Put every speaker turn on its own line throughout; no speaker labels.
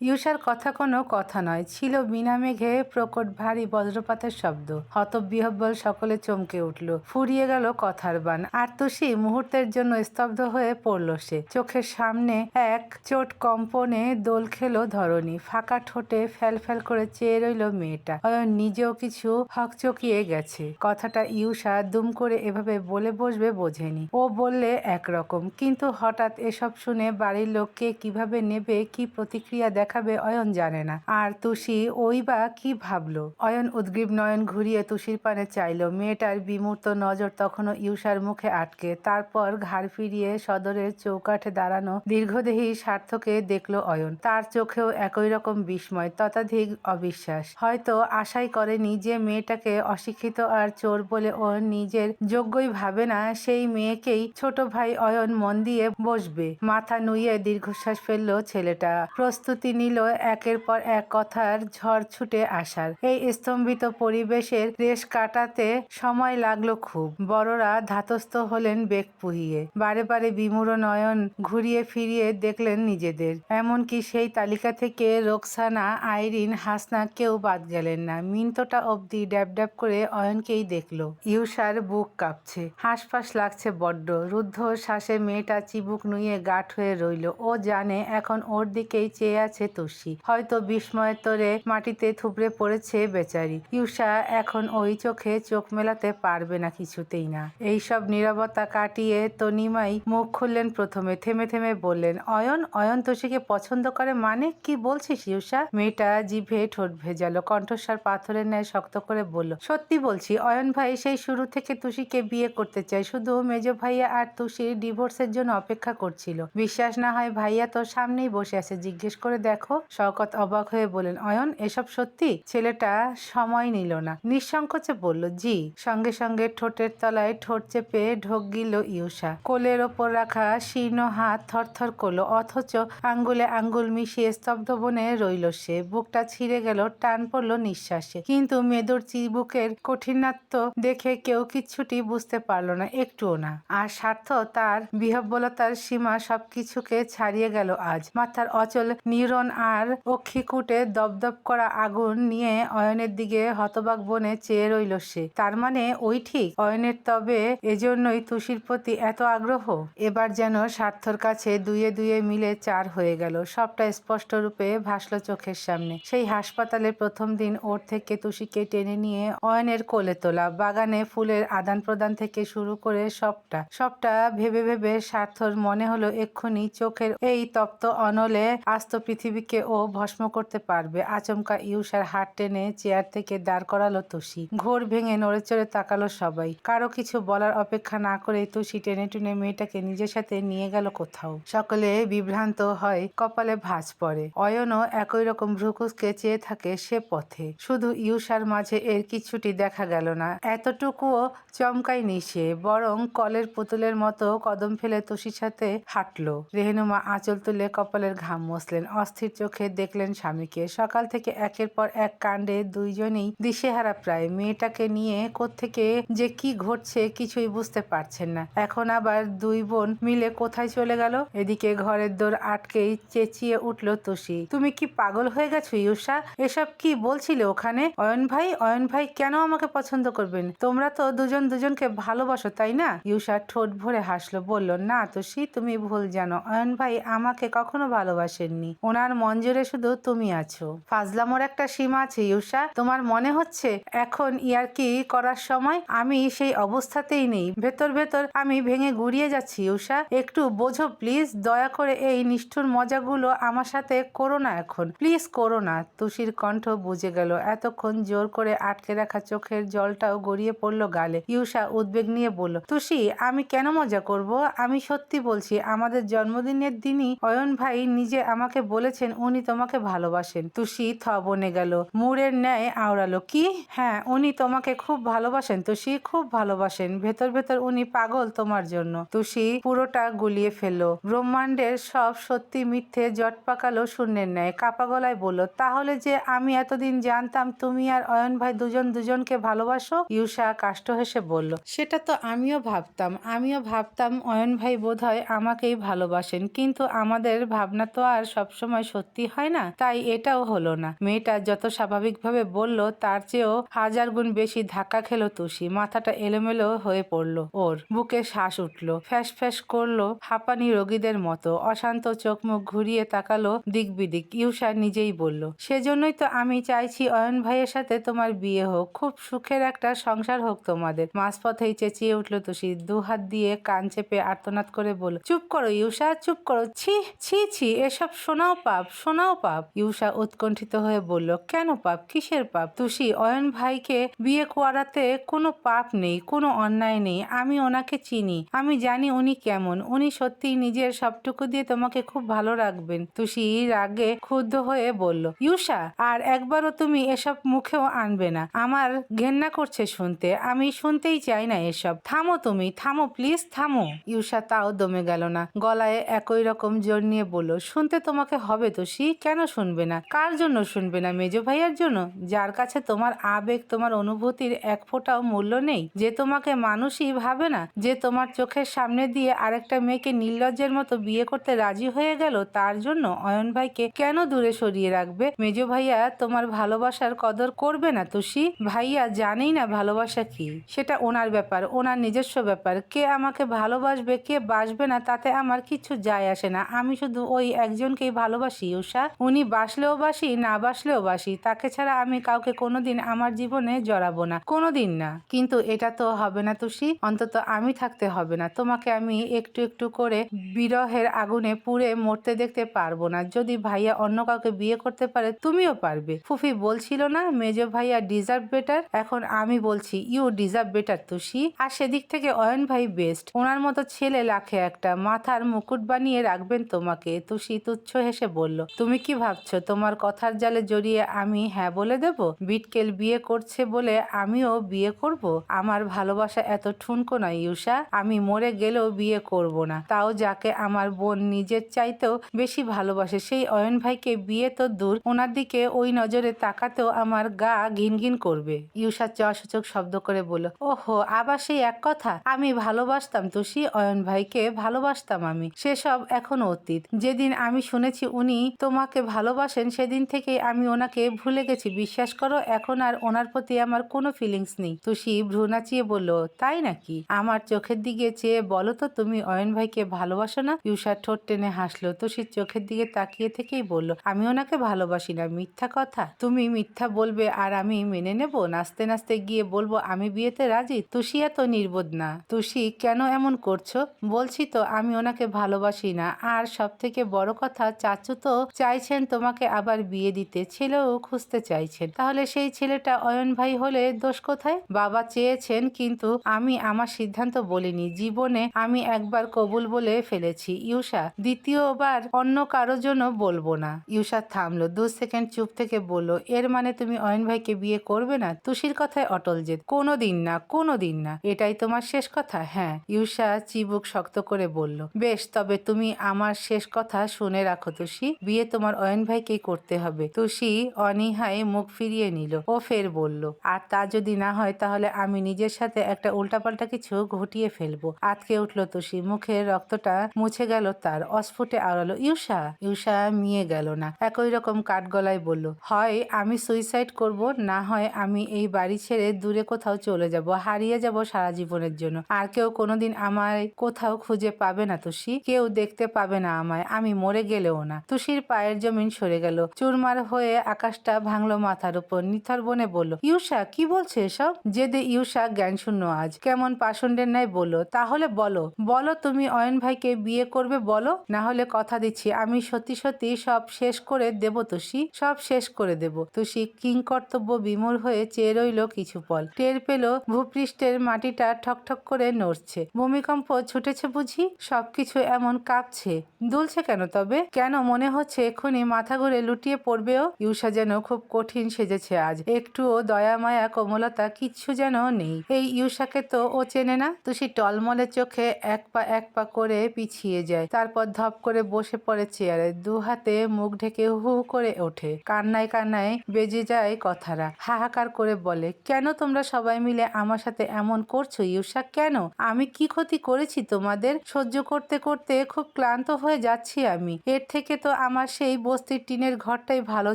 ইউষার কথা কোনো কথা নয়। ছিল বিনা মেঘে প্রকট ভারী বজ্রপাতের শব্দ। হতবিহব্বল সকলে চমকে উঠল। ফুরিয়ে গেল কথার বান আর তুষি মুহূর্তের জন্য স্তব্ধ হয়ে পড়ল সে। চোখের সামনে এক চোট কম্পনে দোল খেলো ধরণী। ফাঁকা ঠোঁটে ফ্যাল ফ্যাল করে চেয়ে রইল মেয়েটা। অয়ন নিজেও কিছু হকচকিয়ে গেছে। কথাটা ইউষা দুম করে এভাবে বলে বসবে বোঝেনি। ও বললে একরকম। কিন্তু হঠাৎ এসব শুনে বাড়ির লোককে কীভাবে নেবে, কি প্রতিক্রিয়া দেখাবে অয়ন জানে না। আর তুষি, ওই বা কি ভাবলো? অয়ন উদ্গ্রীব নয়ন ঘুরিয়ে তুষির পানে চাইলো। মেয়েটার বিমূর্ত নজর তখনও ইউষার মুখে আটকে। তারপর ঘাড় ফিরিয়ে সদরের চৌকাঠে দাঁড়ানো দীর্ঘদেহী স্বার্থকে দেখল অয়ন। তার চোখেও একই রকম বিস্ময়, ততাধিক অবিশ্বাস। হয়তো আশাই করেনি যে মেয়েটাকে অশিক্ষিত আর চোর বলে ও নিজের যোগ্যই ভাবে না, সেই মেয়েকেই ছোট ভাই অয়ন মন দিয়ে বসবে। মাথা নুইয়ে দীর্ঘশ্বাস ফেলল ছেলেটা। প্রস্তুতি নিল একের পর এক কথার ঝড় ছুটে আসার। এই স্তম্ভিত পরিবেশের রেশ কাটাতে সময় লাগল খুব। বড়রা ধাতস্থ হলেন বেগ পুহিয়ে। বারে বারে বিমূঢ় নয়ন ঘুরিয়ে ফিরিয়ে দেখলেন নিজেদের। এমনকি সেই তালিকা থেকে রোকসানা, আইরিন, হাসনা কেউ বাদ গেলেন না। মিন্তটা অবধি ড্যাব ড্যাব করে অয়নকেই দেখল। ইউষার বুক কাঁপছে। হাঁসফাঁস লাগছে বড্ড। রুদ্ধ শ্বাসে মেয়েটা চিবুক নুয়ে গাঠ হয়ে রইল। ও জানে এখন ওর দিকেই চেয়ে আছে তুষি হয়তো বিস্ময়ের তোরে মাটিতে থুবড়ে পড়েছে বেচারি। ইউষা এখন ওই চোখে চোখ মেলাতে পারবে না কিছুতেই না। এইসব নীরবতা কাটিয়ে তনিমাই মুখ খুললেন প্রথমে। থেমে থেমে বললেন, অয়ন অয়ন তুষিকে পছন্দ করে মানে? কি বলছিস ইউষা মেয়েটা জিভে ঠোঁট ভেজালো, কণ্ঠস্বর পাথরের ন্যায় শক্ত করে বলল, সত্যি বলছি, অয়ন ভাই সেই শুরু থেকে তুষিকে বিয়ে করতে চাই শুধু মেজ ভাইয়া আর তুষির ডিভোর্সের জন্য অপেক্ষা করছিল। বিশ্বাস না হয় ভাইয়া তোর সামনেই বসে আছে। জিজ্ঞেস করে দেখো শওকত অবাক হয়ে বলেন অয়ন, এসব সত্যি? ছেলেটা সময় নিল না। নিঃসংকোচে বলল, জি। সঙ্গে সঙ্গে ঠোঁটের তলায় ঠোঁট চেপে ঢোক গিল ইউষা কোলের ওপর রাখা শীর্ণ হাত থরথর করল, অথচ আঙ্গুলে আঙ্গুল মিশিয়ে স্তব্ধ বনে রইল সে। বুকটা ছিঁড়ে গেল, টান পড়ল নিঃশ্বাসে। কিন্তু মেদুর চিবুকের কঠিনাত্ম দেখে কেউ কিচ্ছুটি বুঝতে পারল না, একটুও না। আর স্বার্থ তার বিহব্বলতার সীমা সবকিছুকে ছাড়িয়ে গেল আজ। মাথার অচল নিউরন আর অক্ষিকুটে দপদপ করা আগুন নিয়ে অয়নের দিকে হতবাক বনে চেয়ে রইল সে। তার মানে ওই ঠিক? অয়নের তবে এজন্যই তুষির প্রতি এত আগ্রহ? এবার যেন স্বার্থর কাছে দুয়ে দুয়ে মিলে চার হয়ে গেল। সবটা স্পষ্ট রূপে ভাসলো চোখের সামনে। সেই হাসপাতালে প্রথম দিন ওর থেকে তুষিকে টেনে নিয়ে অয়নের কোলে তোলা, বাগানে ফুলের আদান প্রদান থেকে শুরু করে সবটা। সবটা ভেবে ভেবে স্বার্থর মনে হলো এক্ষুনি চোখের এই তপ্ত অনলে আস্ত পৃথিবীকে ও ভস্ম করতে পারবে। আচমকা ইউষার হাত টেনে চেয়ার থেকে দাঁড় করালো তুষি। ঘোর ভেঙে নড়ে চড়ে তাকালো সবাই। কারও কিছু বলার অপেক্ষা না করে তুষি টেনে টুনে মেয়েটাকে নিজের সাথে নিয়ে গেল কোথাও। সকলে বিভ্রান্ত হয়, কপালে ভাঁজ পড়ে। অয়নও একই রকম ভ্রুকুসকে চেয়ে থাকে সে পথে। শুধু ইউষার মাঝে এর কিছুটি দেখা গেল না। এতটুকুও চমকায়নি সে, বরং কলের পুতুলের মতো কদম ফেলে তুষির সাথে হাঁটলো। রেহনুমা আঁচল তুলে কপালের ঘাম মসলেন। অস্থির চোখে দেখলেন স্বামীকে। সকাল থেকে একের পর এক কাণ্ডে দুইজনেই দিশেহারা প্রায়। মেয়েটাকে নিয়ে কোত্থেকে যে কি ঘটছে কিছুই বুঝতে পারছেন না। এখন আবার দুই বোন মিলে কোথায় চলে গেল? এদিকে ঘরের দোর আটকেই চেঁচিয়ে উঠল তুষি। তুমি কি পাগল হয়ে গেছো ইউষা এসব কি বলছিলে ওখানে? অয়ন ভাই অয়ন ভাই কেন আমাকে পছন্দ করবেন? তোমরা তো দুজন দুজনকে ভালোবাসো, তাই না? ইউষা ঠোঁট ভরে হাসলো, বলল, না তুষি, তুমি ভুল জানো। অয়ন ভাই আমাকে কখনো ভালোবাসেননি। ওনার মন জুড়ে শুধু তুমি আছো। ফাজলামোর একটা সীমা আছে ইউষা তোমার মনে হচ্ছে, এখন ইয়ারকি করার সময়? আমি সেই অবস্থাতেই নেই। ভেতর ভেতর আমি ভেঙে গুড়িয়ে যাচ্ছি ইউষা একটু বোঝো, প্লিজ। দয়া করে এই নিষ্ঠুর মজাগুলো আমার সাথে করো না এখন। প্লিজ করো না। তুষির কণ্ঠ বুঝে গেল। এতক্ষণ জোর করে আটকে রাখা চোখের জলটাও গড়িয়ে পড়ল গালে। ইউষা উদ্বেগ নিয়ে বলল, তুষি, আমি কেন মজা করব? আমি সত্যি বলছি, আমাদের জন্মদিনের দিনই অয়ন ভাই নিজে আমাকে বলেছেন, উনি তোমাকে ভালোবাসেন। তুষি থ বনে গেল, মুড়ের ন্যায় আওড়ালো। কি? হ্যাঁ উনি তোমাকে খুব ভালোবাসেন তুষি, খুব ভালোবাসেন। ভেতর ভেতর উনি পাগল তোমার জন্য। তুষি পুরোটা গুলিয়ে ফেলল, ব্রহ্মাণ্ডের সব সত্যি মিথ্যে জট পাকালো শূন্যের ন্যায়। কাপা গলায় বলল, তাহলে যে আমি এতদিন জানতাম তুমি আর অয়ন ভাই দুজন দুজনকে ভালোবাসো? ইউষা কাষ্ট হেসে বলল, সেটা তো আমিও ভাবতাম। আমিও ভাবতাম অয়ন ভাই বোধহয় আমাকেই ভালোবাসেন। কিন্তু আমাদের ভাবনা তো আর সবসময় সত্যি হয় না, তাই এটাও হলো না। মেয়েটা যত স্বাভাবিকভাবে বলল, তার চেয়েও হাজার গুণ বেশি ধাক্কা খেলো তুষি। মাথাটা এলোমেলো হয়ে পড়ল ওর। বুকে শ্বাস উঠল। ফ্যাস ফ্যাস করল হাঁপানি রোগীদের মতো। অশান্ত চোখ মুখ ঘুরিয়ে তাকালো দিক বিদিক ইউষা নিজেই বলল, সেজন্যই তো আমি চাইছি অয়ন ভাইয়ের সাথে তোমার বিয়ে হোক। খুব সুখের একটা সংসার হোক তোমাদের। মাঝপথেই চেঁচিয়ে উঠল তুষি। দু হাত দিয়ে কান চেপে আর্তনাদ করে বলল, চুপ করো ইউষা চুপ করো। ছি ছি ছি, এসব শোনাও পাপ শোনাও পাপ। ইউষা উৎকণ্ঠিত হয়ে বলল, কেন পাপ? কিসের পাপ? তুষি অয়ন ভাইকে বিয়ে করাতে কোনো পাপ নেই, কোনো অন্যায় নেই। আমি ওনাকে চিনি, আমি জানি উনি কেমন। উনি সত্যি নিজের সবটুকু দিয়ে তোমাকে খুব ভালো রাখবেন। তুষি রাগে ক্ষুব্ধ হয়ে বলল ইউষা আর একবারও তুমি এসব মুখেও আনবে না। আমার ঘেন্না করছে শুনতে, আমি শুনতেই চাই না এসব। থামো তুমি, থামো, প্লিজ থামো। ইউষা তাও দমে গেল না। গলায় একই রকম জোর নিয়ে বলল, শুনতে তোমাকে হবে তো? সি কেন শুনবে না? কার জন্য শুনবে না মেজো ভাইয়ার জন্য? যার কাছে তোমার আবেগ, তোমার অনুভূতির এক ফোঁটাও মূল্য নেই। যে তোমাকে মানুষই ভাবে না, যে তোমার চোখের সামনে দিয়ে আরেকটা মেয়েকে নির্লজ্জের মতো বিয়ে করতে রাজি হয়ে গেল, তার জন্য অয়ন ভাইকে কেন দূরে সরিয়ে রাখবে? মেজো ভাইয়া তোমার ভালোবাসার কদর করবে না তুষি ভাইয়া জানেই না ভালোবাসা কি। সেটা ওনার ব্যাপার, ওনার নিজস্ব ব্যাপার। কে আমাকে ভালোবাসবে, কে বাসবে না, তাতে আমার কিছু যায় আসে না। আমি শুধু ওই একজনকেই ভালোবাসি। উষা উনি বাসলেও বাসি, না বাসলেও বাসি। তাকে ছাড়া আমি কাউকে কোনোদিন আমার জীবনে জড়াবো না। কোনোদিন না। কিন্তু এটা তো হবে না তুষি। অন্তত আমি থাকতে হবে না। তোমাকে আমি একটু একটু করে বিরহের আগুনে পুড়ে মরতে দেখতে পারব না। যদি ভাইয়া অন্য কাউকে বিয়ে করতে পারে, তুমিও পারবে। ফুফি বলছিল না, মেজ ভাইয়া ডিজার্ভ বেটার? এখন আমি বলছি, ইউ ডিজার্ভ বেটার তুষি। আর সেদিক থেকে অয়ন ভাই বেস্ট। ওনার মতো ছেলে লাখে একটা। মাথার মুকুট বানিয়ে রাখবেন তোমাকে। তুষি তুচ্ছ হেসে বলল, তুমি কি ভাবছ, তোমার কথার জালে জড়িয়ে আমি হ্যাঁ বলে দেব? বিটকেল বিয়ে করছে বলে আমিও বিয়ে করব? আমার ভালোবাসা এত ঠুনকো নয় ইউষা আমি মরে গেলেও বিয়ে করব না। তাও যাকে আমার বোন নিজের চাইতেও বেশি ভালোবাসে, সেই অয়ন ভাইকে বিয়ে তো দূর। ওনার দিকে ওই নজরে তাকাতেও আমার গা ঘিন ঘিন করবে। ইউষা চসূচক শব্দ করে বলল, ওহো, আবার সেই এক কথা। আমি ভালোবাসতাম তুষি, অয়ন ভাইকে ভালোবাসতাম আমি। সেসব এখন অতীত। যেদিন আমি শুনেছি উনি তোমাকে ভালোবাসেন, সেদিন থেকে আমি ওনাকে ভুলে গেছি। বিশ্বাস করো, এখন আর ওনার প্রতি আমার কোনো ফিলিংস নেই। তুষি ভ্রু নাচিয়ে বলল, তাই নাকি? আমার চোখের দিকে চেয়ে বলো তো, তুমি অয়ন ভাইকে ভালোবাসো না? ইউষা ঠোঁট টেনে হাসলো। তুষির চোখের দিকে তাকিয়ে থেকেই বলল, আমি ওনাকে ভালোবাসি না, মিথ্যা কথা। তুমি মিথ্যা বলবে আর আমি মেনে নেব? নাচতে নাচতে গিয়ে বলব, আমি বিয়েতে রাজি? তুষি এত নির্বোধ না। তুষি, কেন এমন করছ? বলছি তো, আমি ওনাকে ভালোবাসি না। আর সব থেকে বড় কথা চাচু তো চাইছেন তোমাকে আবার বিয়ে দিতে, ছেলেও খুঁজতে চাইছেন। তাহলে সেই ছেলেটা অয়ন ভাই হলে দোষ কোথায়? বাবা চেয়েছেন, কিন্তু আমি আমার সিদ্ধান্ত বলিনি। জীবনে আমি একবার কবুল বলে ফেলেছি। ইউষা, দ্বিতীয়বার অন্য কারোর জন্য বলব না। ইউষা থামলো, দু সেকেন্ড চুপ থেকে বলল, এর মানে তুমি অয়ন ভাইকে বিয়ে করবে না? তুষির কথায় অটল জেদ। কোনো দিন না কোনো দিন না। এটাই তোমার শেষ কথা? হ্যাঁ। ইউষা চিবুক শক্ত করে বলল, বেশ, তবে তুমি আমার শেষ কথা শুনে রাখো তুষি। বিয়ে তোমার অয়ন ভাইকেই করতে হবে। তুষি অনীহায় মুখ ফিরিয়ে নিল ও ফের বলল, আর তা যদি না হয় তাহলে আমি নিজের সাথে একটা উল্টাপাল্টা কিছু ঘটিয়ে ফেলব। আতকে উঠল তুষি, মুখের রক্তটা মুছে গেল তার, অস্ফুটে আওড়ালো ইউষা ইউষা মিয়ে গেল না। একই রকম কাঠ গলায় বলল, হয়, আমি সুইসাইড করব, না হয় আমি এই বাড়ি ছেড়ে দূরে কোথাও চলে যাব, হারিয়ে যাব সারা জীবনের জন্য। আর কেউ কোনোদিন আমায় কোথাও খুঁজে পাবে না তুষি, কেউ দেখতে পাবে না আমায়, আমি মরে গেলেও না। তুষির পায়ের জমিন সরে গেল। চুরমার হয়ে আকাশটা ভাঙলো মাথার উপর। নিথর বনে বলল ইউষা কি বলছে এসব? জেদে ইউষা জ্ঞান শূন্য আজ। কেমন পাষণ্ডের ন্যায় বলল, তাহলে বলো বলো তুমি অয়ন ভাইকে বিয়ে করবে বলো? না হলে কথা দিচ্ছি, আমি সত্যি সত্যি সব শেষ করে দেব তুষি, সব শেষ করে দেব। তুষি কিংকর্তব্য বিমূর হয়ে চেয়ে রইল কিছু পল। টের পেল ভূপৃষ্ঠের মাটিটা ঠকঠক করে নড়ছে। ভূমিকম্প ছুটেছে বুঝি? সবকিছু এমন কাঁপছে। দুলছে কেন তবে? কেন মনে হচ্ছে এক্ষুনি মাথা ঘুরে লুটিয়ে পড়বেও। ইউষা যেন খুব কঠিন সেজেছে আজ। একটুও দয়া, মায়া, কোমলতা কিচ্ছু যেন নেই। এই ইউষাকে তো ও চেনে না। তুষি টলমলে চোখে এক পা এক পা করে পিছিয়ে যায়। তারপর ধপ করে বসে পড়ে চেয়ারে। দু হাতে মুখ ঢেকে হু হু করে ওঠে। কান্নায় কান্নায় বেজে যায় কথারা। হাহাকার করে বলে, কেন তোমরা সবাই মিলে আমার সাথে এমন করছ ইউষা কেন? আমি কি ক্ষতি করেছি তোমাদের? সহ্য করতে করতে খুব ক্লান্ত হয়ে যাচ্ছি আমি। এর থেকে তো আমার সেই বস্তির টিনের ঘরটাই ভালো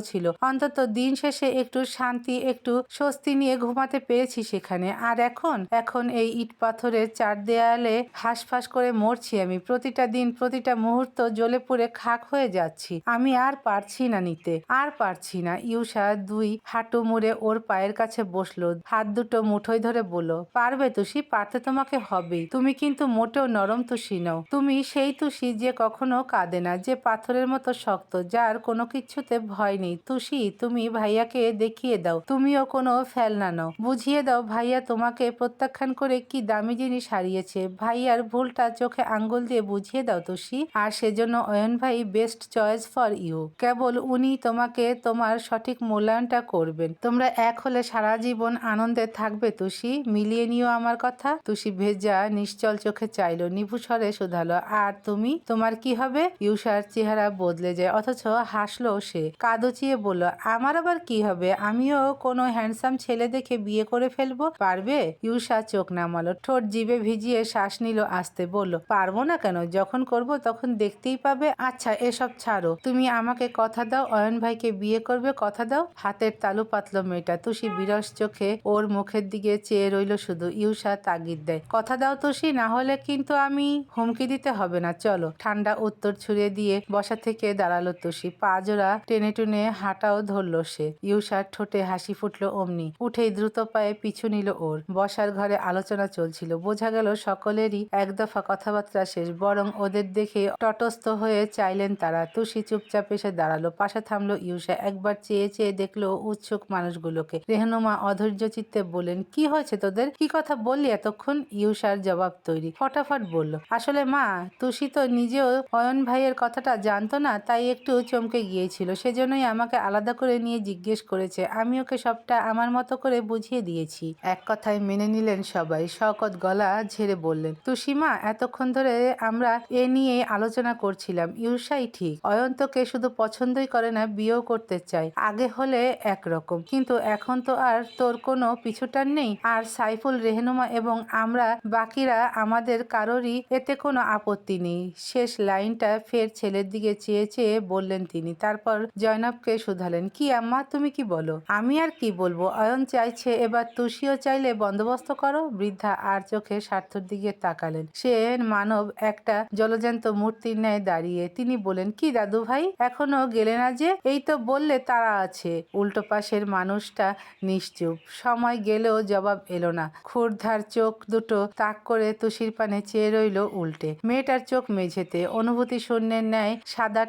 ছিল। অন্তত দিন শেষে একটু শান্তি, একটু স্বস্তি নিয়ে ঘুমাতে পেরেছি সেখানে। আর এখন? এখন এই ইট পাথরের চার দেয়ালে হাঁসফাঁস করে মরছি আমি। প্রতিটা দিন, প্রতিটা মুহূর্ত জ্বলে পুড়ে খাক হয়ে যাচ্ছি। আমি আর পারছি না নিতে। আর পারছি না। ইউষা দুই হাঁটু মুড়ে ওর পায়ের কাছে বসল। হাত দুটো মুঠোয় ধরে বলল, পারবে তুষি, পারতে তোমাকে হবেই। তুমি কিন্তু মোটেও নরম তুষি নও। তুমি সেই তুষি যে কখনো কাঁদে না, যে পাথরের মতো শক্ত, যার কোনো কিছুতে ভয় নেই। তুষি, তুমি ভাইয়াকে দেখিয়ে দাও। তুমিও কোনো ফেলনা নও। বুঝিয়ে দাও, ভাইয়া তোমাকে প্রত্যাখ্যান করে কি দামি জিনিস হারিয়েছে। ভাইয়ার ভুলটা চোখে আঙ্গুল দিয়ে বুঝিয়ে দাও, তুষি। আর সেজন্য অয়ন ভাই বেস্ট চয়েস ফর ইউ কেবল উনি তোমাকে তোমার সঠিক মূল্যায়নটা করবেন। তোমরা এক হলে সারা জীবন আনন্দে থাকবে, তুষি। মিলিয়ে নিও আমার কথা। তুষি ভেজা, নিশ্চল চোখে চাইলো, নিভু স্বরে শুধালো। আর তুমি, তোমার কি হবে? ইউষার চেহারা বদলে যায়। অথচ হাসলো সে। কাদচিয়ে বলল, আমার আবার কি হবে? আমিও কোনো হ্যান্ডসাম ছেলে দেখে বিয়ে করে ফেলব? পারবে? ইউষা চোখ নামালো, ঠোঁট জিভে ভিজিয়ে শ্বাস নিল, আসতে বলল, পারব না কেন? যখন করব তখন দেখতেই পাবে। আচ্ছা এসব ছাড়ো। তুমি আমাকে কথা দাও, অয়ন ভাইকে বিয়ে করবে, কথা দাও। হাতের তালু পাতলো মেয়েটা। তুষি বিরস চোখে ওর মুখের দিকে চেয়ে রইল শুধু। ইউষা তাগিদ দেয়, কথা দাও তুষি, না হলে কিন্তু আমি হুমকি দিতে হবে না। চলো। ঠান্ডা উত্তর ছুড়ে দিয়ে বসা থেকে দাঁড়াল তুষি। পা জোড়া টেনে টুনে হাঁটাও ধরলো সে। ইউষার ঠোঁটে হাসি ফুটলো অমনি। উঠেই দ্রুত পায়ে পিছু নিল ওর। বসার ঘরে আলোচনা চলছিল। বোঝা গেল সকলেরই এক দফা কথাবার্তা শেষ। বরং ওদের দেখে তটস্থ হয়ে চাইলেন তারা। তুষি চুপচাপ এসে দাঁড়াল। পাশে থামলো ইউষা একবার চেয়ে চেয়ে দেখল উৎসুক মানুষগুলোকে। রেহনুমা অধৈর্য চিত্তে বললেন, কি হয়েছে তোদের? কি কথা বললি এতক্ষণ? ইউষার জবাব তৈরি। ফটাফট বলল, আসলে মা, তুষি তো নিজেও অয়ন ভাইয়ের কথাটা জানতো না তাই একটু চমকে গিয়েছিল। সেজন্যই আমাকে আলাদা করে নিয়ে জিজ্ঞেস করেছে। আমি ওকে সবটা আমার মতো করে বুঝিয়ে দিয়েছি। এক কথায় মেনে নিলেন সবাই। শকত গলা ঝেড়ে বললেন, তুষিমা, এতক্ষণ ধরে আমরা এ নিয়ে আলোচনা করছিলাম। ইউষাই ঠিক। অয়ন্তকে শুধু পছন্দই করে না, বিয়েও করতে চায়। আগে হলে একরকম। কিন্তু এখন তো আর তোর কোনো পিছুটার নেই। আর সাইফুল, রেহনুমা এবং আমরা বাকিরা আমাদের কারোরই এতে কোনো আপত্তি নেই। শেষ লাইনটা ফের ছেলের দিকে চেয়ে চেয়ে চেয়ে বললেন তিনি। তারপর জয়নাবকে শুধালেন, কি আম্মা, তুমি কি বলো? আমি আর কি বলব? অয়ন চাইছে, এবার তুষিও চাইলে বন্দোবস্ত করো? বৃদ্ধা আর চোখে স্বার্থর দিকে তাকালেন। সে মানব একটা জলজান্ত মূর্তির ন্যায় দাঁড়িয়ে তিনি বলেন কি দাদু ভাই, এখনও গেলে না যে? এই তো বললে তারা আছে। উল্টো পাশের মানুষটা নিশ্চুপ। সময় গেলেও জবাব এলো না। ক্ষুরধার চোখ দুটো তাক করে তুষির পানে চেয়ে রইল উল্টে। মেয়েটার চোখ মেঝেতে। অনুভূতি শূন্যের ন্যায়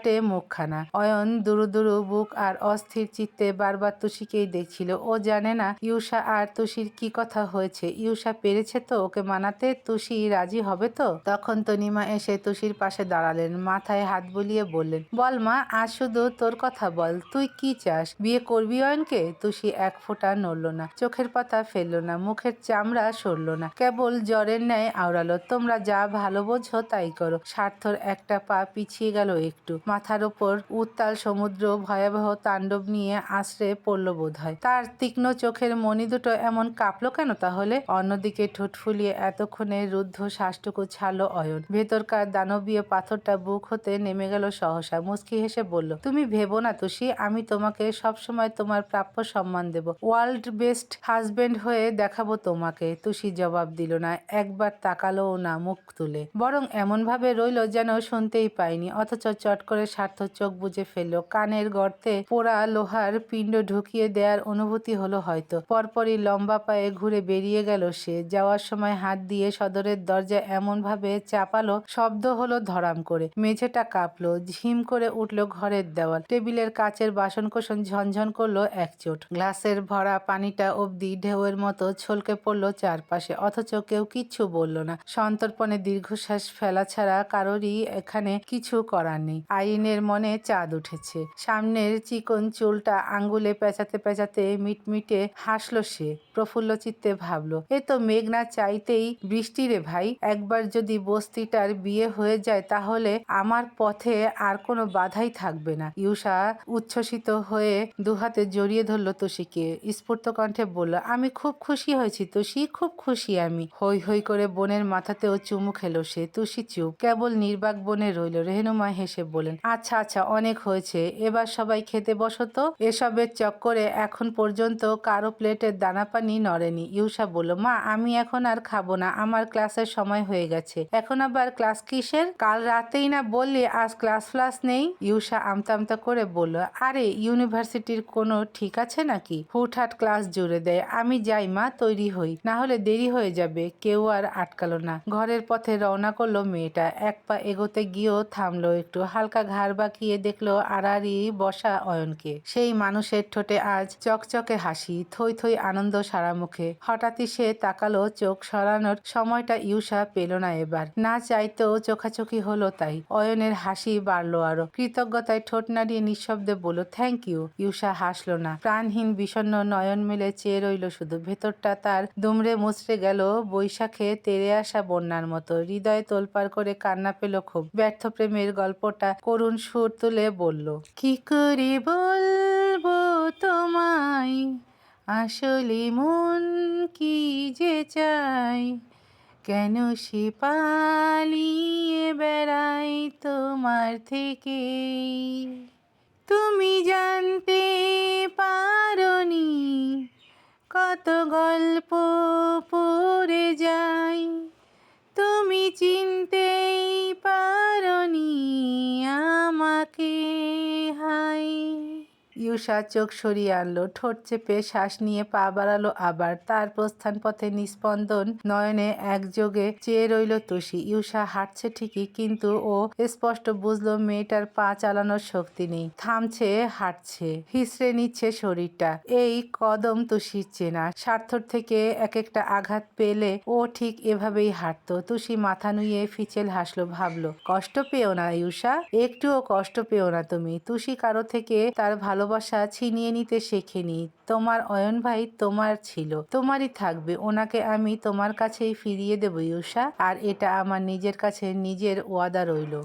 সাদাটে মুখখানা। অয়ন দুরু দুরু বুক আর অস্থির চিত্তে বারবার তুষিকেই দেখছিল। ও জানে না ইউষা আর তুষির কি কথা হয়েছে। ইউষা পেরেছে তো ওকে মানাতে, তুষি রাজি হবে তো? তখন তনিমা এসে তুষির পাশে দাঁড়ালেন, মাথায় হাত বুলিয়ে বললেন, বল মা, আজ শুধু তোর কথা বল, তুই কি চাস? বিয়ে করবি অয়নকে? তুষি এক ফোঁটা নড়ল না, চোখের পাতা ফেলল না, মুখের চামড়া সরল না। কেবল জ্বরের ন্যায় আওড়ালো, তোমরা যা ভালো বোঝো তাই করো। স্বার্থর একটা পা পিছিয়ে গেল একটু। মাথার ওপর উত্তাল সমুদ্র, ভয়াবহ তাণ্ডব নিয়ে আশ্রে পড়ল বোধ হয় তার তীক্ষ্ণ চোখের মণি দুটো এমন কাঁপলো কেন তাহলে? অন্যদিকে ঠোঁট ফুলিয়ে এতক্ষণে রুদ্ধ শ্বাসটুকু ছাড়লো অয়ন। ভেতরকার দানবীয় পাথরটা বুক হতে নেমে গেল সহসা। মুচকি হেসে বলল, তুমি ভেবো না তুষি, আমি তোমাকে সবসময় তোমার প্রাপ্য সম্মান দেব। ওয়ার্ল্ড বেস্ট হাজবেন্ড হয়ে দেখাবো তোমাকে। তুষি জবাব দিল না, একবার তাকালোও না মুখ তুলে। বরং এমন ভাবে রইল যেন শুনতেই পাইনি, অথচ চট করে স্বার্থ চোখ বুজে ফেলল। কানের গর্তে পোড়া লোহার পিণ্ড ঢুকিয়ে দেওয়ার অনুভূতি হলো হয়তো। পরপরই লম্বা পায়ে ঘুরে বেরিয়ে গেল সে। যাওয়ার সময় হাত দিয়ে সদরের দরজা এমন ভাবে চাপালো, শব্দ হলো ধরাম করে। মেঝেটা কাঁপলো, ঝিম করে উঠল ঘরের দেওয়াল। টেবিলের কাচের বাসনকোসন ঝনঝন করল একচোট গ্লাসের ভরা পানিটা অবধি ঢেউয়ের মতো ছলকে পড়ল চারপাশে, অথচ কেউ কিচ্ছু বলল না। সন্তর্পণে দীর্ঘশ্বাস ফেলা ছাড়া কারোরই এখানে কিছু করার নেই। আইনের মনে চাঁদ উঠেছে। সামনের চিকন চুলটা আঙ্গুলে পেঁচাতে পেঁচাতে মিটমিটে হাসলো সে, প্রফুল্ল চিত্তে ভাবলো, এ তো মেঘনা চাইতেই বৃষ্টি রে ভাই। একবার যদি বস্তিটার বিয়ে হয়ে যায় তাহলে আমার পথে আর কোনো বাধাই থাকবে না। ইউষা উচ্ছ্বসিত হয়ে দুহাতে জড়িয়ে ধরলো তোষিকে। স্ফূর্ত কণ্ঠে বলল, আমি খুব খুশি হয়েছি তুষি, খুব খুশি আমি। হই হই করে বোনের মাথাতেও চুমু খেলো সে। তুষি চুপ, কেবল নির্বাক বনে রইল। রেহনুমা হেসে বলেন আচ্ছা আচ্ছা অনেক হয়েছে। এবার সবাই খেতে বসো তো এসবের চক্করে এখন পর্যন্ত কারও প্লেটের দানা পানি নড়েনি। ইউসা বলল, মা, আমি এখন আর খাব না। আমার ক্লাসের সময় হয়ে গেছে। এখন আবার ক্লাস কিসের? কাল রাতেই না বললি আজ ক্লাস ফ্লাস নেই? ইউসা আমতা আমতা করে বলল, আরে, ইউনিভার্সিটির কোনো ঠিক আছে নাকি? হুটহাট ক্লাস জুড়ে দেয়। আমি যাই, মা, তৈরি হই। না হলে দেরি হয়ে যাবে। কেউ আর আটকালো না। ঘরের পথে রওনা করল মেয়েটা। এক পা এগোতে গিয়েও থামলো একটু। হালকা ঘাড় বাঁকিয়ে দেখল আড়াআড়ি বসা অয়নকে। সেই মানুষের ঠোঁটে আজ চকচকে হাসি, থই থই আনন্দ সারা মুখে। হঠাৎই সে তাকালো, চোখ সরানোর সময়টা ইউসা পেল না এবার। না চাইতেও চোখাচোখি হলো তাই। অয়নের হাসি বাড়লো আরও। কৃতজ্ঞতায় ঠোঁট নাড়িয়ে নিঃশব্দে বলল থ্যাংক ইউ ইউসা হাসলো না। প্রাণহীন বিষণ্ণ নয়ন মেলে চেয়ে রইল শুধু। ভেতরটা তার দুমড়ে মুচড়ে গেল বৈশাখে তেরে আসা বন্যার মতো। হৃদয়ে তোলপাড় করে কান্না পেল খুব। ব্যর্থ প্রেমের গল্পটা করুণ সুর তুলে বলল, কি করে বলব তোমায়? আসলে মন কি যে চাই কেন সে পালিয়ে বেড়াই তোমার থেকে? তুমি জানতে পারনি কত গল্প পড়ে যাই তুমি চিনতেই পারি আমাকে হাই। ইউষা চোখ সরিয়ে আনলো, ঠোঁট চেপে শ্বাস নিয়ে পা বাড়ালো আবার। তার প্রস্থান পথে নিস্পন্দন নয়নে একযোগে চেয়ে রইল তুষি। ইউষা হাঁটছে ঠিকই, কিন্তু ও স্পষ্ট বুঝলো মেয়েটার পা চালানোর শক্তি নেই। থামছে, হাঁটছে হিসড়ে নিচ্ছে শরীরটা। এই কদম তুষির চেনা। স্বার্থর থেকে এক একটা আঘাত পেলে ও ঠিক এভাবেই হাঁটতো। তুষি মাথা নুয়ে ফিচেল হাসলো, ভাবলো, কষ্ট পেও না ইউষা একটুও কষ্ট পেও না তুমি। তুষি কারও থেকে তার ভালোবাসা ছিনিয়ে নিতে শেখেনি। তোমার অয়ন ভাই তোমার ছিল। তোমারই থাকবে। ওনাকে আমি তোমার কাছেই ফিরিয়ে দেবো ইউষা আর এটা আমার নিজের কাছে নিজের ওয়াদা রইল।